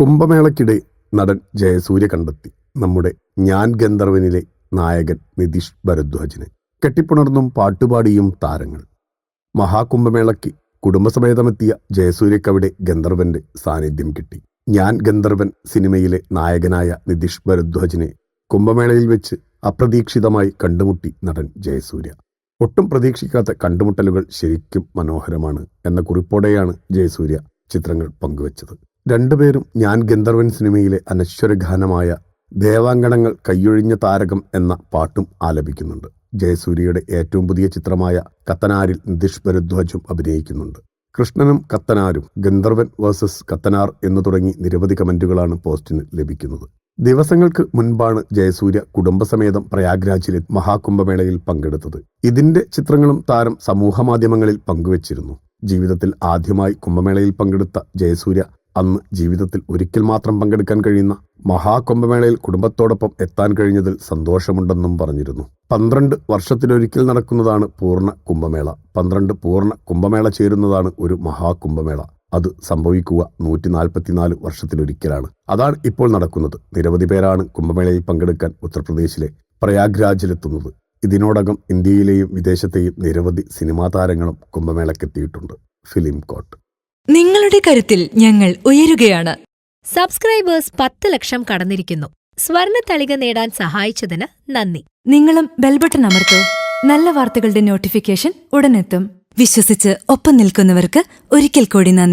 കുംഭമേളയ്ക്കിടെ നടൻ ജയസൂര്യ കണ്ടെത്തി. നമ്മുടെ ഞാൻ ഗന്ധർവനിലെ നായകൻ നിതീഷ് ഭരദ്വാജിനെ. കെട്ടിപ്പുണർന്നും പാട്ടുപാടിയും താരങ്ങൾ. മഹാകുംഭമേളയ്ക്ക് കുടുംബസമേതമെത്തിയ ജയസൂര്യക്കവിടെ ഗന്ധർവന്റെ സാന്നിധ്യം കിട്ടി. ഞാൻ ഗന്ധർവൻ സിനിമയിലെ നായകനായ നിതീഷ് ഭരദ്വാജിനെ കുംഭമേളയിൽ വെച്ച് അപ്രതീക്ഷിതമായി കണ്ടുമുട്ടി നടൻ ജയസൂര്യ. ഒട്ടും പ്രതീക്ഷിക്കാത്ത കണ്ടുമുട്ടലുകൾ ശരിക്കും മനോഹരമാണ് എന്ന കുറിപ്പോടെയാണ് ജയസൂര്യ ചിത്രങ്ങൾ പങ്കുവച്ചത്. രണ്ടുപേരും ഞാൻ ഗന്ധർവൻ സിനിമയിലെ അനശ്വര ഗാനമായ ദേവാങ്കണങ്ങൾ കൈയൊഴിഞ്ഞ താരകം എന്ന പാട്ടും ആലപിക്കുന്നുണ്ട്. ജയസൂര്യയുടെ ഏറ്റവും പുതിയ ചിത്രമായ കത്തനാരിൽ നിതീഷ് ഭരദ്വാജും അഭിനയിക്കുന്നുണ്ട്. കൃഷ്ണനും കത്തനാരും ഗന്ധർവൻ വേഴ്സസ് കത്തനാർ എന്നു തുടങ്ങി നിരവധി കമന്റുകളാണ് പോസ്റ്റിന് ലഭിക്കുന്നത്. ദിവസങ്ങൾക്ക് മുൻപാണ് ജയസൂര്യ കുടുംബസമേതം പ്രയാഗ്രാജിലെ മഹാകുംഭമേളയിൽ പങ്കെടുത്തത്. ഇതിന്റെ ചിത്രങ്ങളും താരം സമൂഹമാധ്യമങ്ങളിൽ പങ്കുവച്ചിരുന്നു. ജീവിതത്തിൽ ആദ്യമായി കുംഭമേളയിൽ പങ്കെടുത്ത ജയസൂര്യ അന്ന് ജീവിതത്തിൽ ഒരിക്കൽ മാത്രം പങ്കെടുക്കാൻ കഴിയുന്ന മഹാകുംഭമേളയിൽ കുടുംബത്തോടൊപ്പം എത്താൻ കഴിഞ്ഞതിൽ സന്തോഷമുണ്ടെന്നും പറഞ്ഞിരുന്നു. പന്ത്രണ്ട് വർഷത്തിലൊരിക്കൽ നടക്കുന്നതാണ് പൂർണ കുംഭമേള. പന്ത്രണ്ട് പൂർണ കുംഭമേള ചേരുന്നതാണ് ഒരു മഹാകുംഭമേള. അത് സംഭവിക്കുക നൂറ്റി നാൽപ്പത്തിനാല് വർഷത്തിലൊരിക്കലാണ്. അതാണ് ഇപ്പോൾ നടക്കുന്നത്. നിരവധി പേരാണ് കുംഭമേളയിൽ പങ്കെടുക്കാൻ ഉത്തർപ്രദേശിലെ പ്രയാഗ്രാജിലെത്തുന്നത്. ഇതിനോടകം ഇന്ത്യയിലെയും വിദേശത്തെയും നിരവധി സിനിമാ താരങ്ങളും കുംഭമേളക്കെത്തിയിട്ടുണ്ട്. Film coat. നിങ്ങളുടെ കരുത്തിൽ ഞങ്ങൾ ഉയരുകയാണ്. സബ്സ്ക്രൈബേഴ്സ് പത്ത് ലക്ഷം കടന്നിരിക്കുന്നു. സ്വർണ തളിക നേടാൻ സഹായിച്ചതിന് നന്ദി. നിങ്ങളും ബെൽബട്ടൺ അമർത്തോ. നല്ല വാർത്തകളുടെ നോട്ടിഫിക്കേഷൻ ഉടനെത്തും. വിശ്വസിച്ച് ഒപ്പം നിൽക്കുന്നവർക്ക് ഒരിക്കൽ കൂടി നന്ദി.